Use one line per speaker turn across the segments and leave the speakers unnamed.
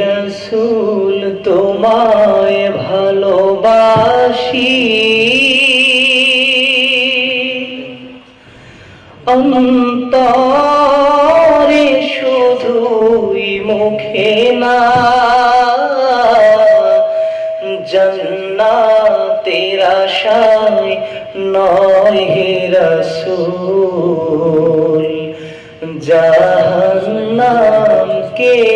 রসুল তোমায় ভালোবাসি। অন্তরে শুধুই মুখে না জন্নাতের আশায় নয় হে রসুল। জাহান্নাম কেউ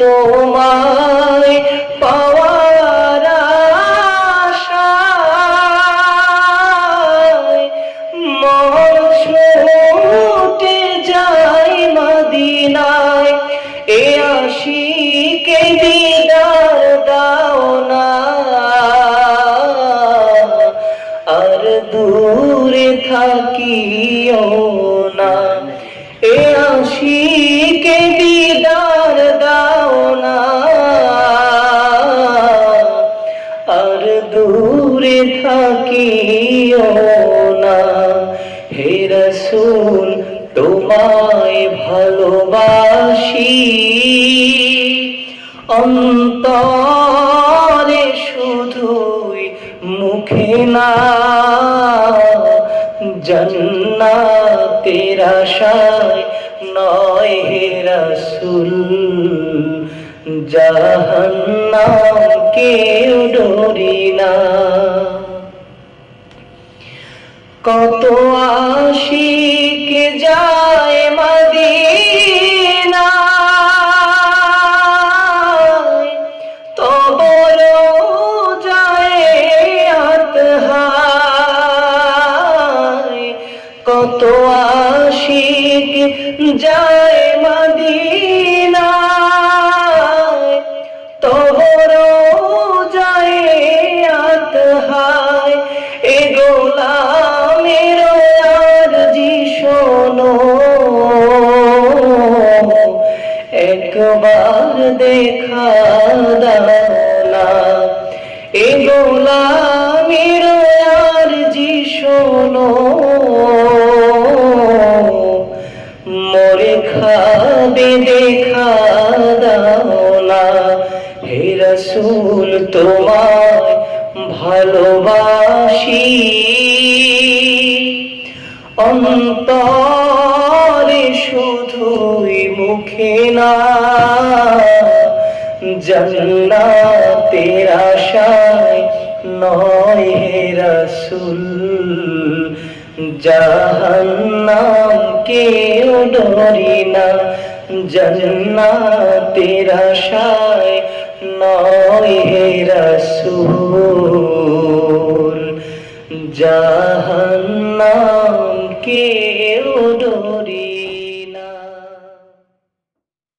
তোমায় পাওয়ার মন ছুটে যায় মদিনায়। এ আশিকে দিদার দাও না। আর দূরে থাকিও না। এ আশিকে দূরে থাকিও না। হে রসুল, তোমায় ভালোবাসি। অন্তরে শুধুই মুখে না, জন্নাতের আশায় নয় হে রসুল। জাহান্নাম কেউ ডরি না। কত আশিক যায় মদিনা কত আশিক দেখা এ গোলামের আরজি শোনো। মোরে খাবে দেখা দাও না হে রসুল তোমায় ভালোবাসি। অন্তরে শুধুই মুখে না, জন্নাতের আশায় নয় হে রসুল জাহান্নাম কেউ ডরি না, জন্নাতের আশায় নয় হে রসুল জাহান বুকে উদরে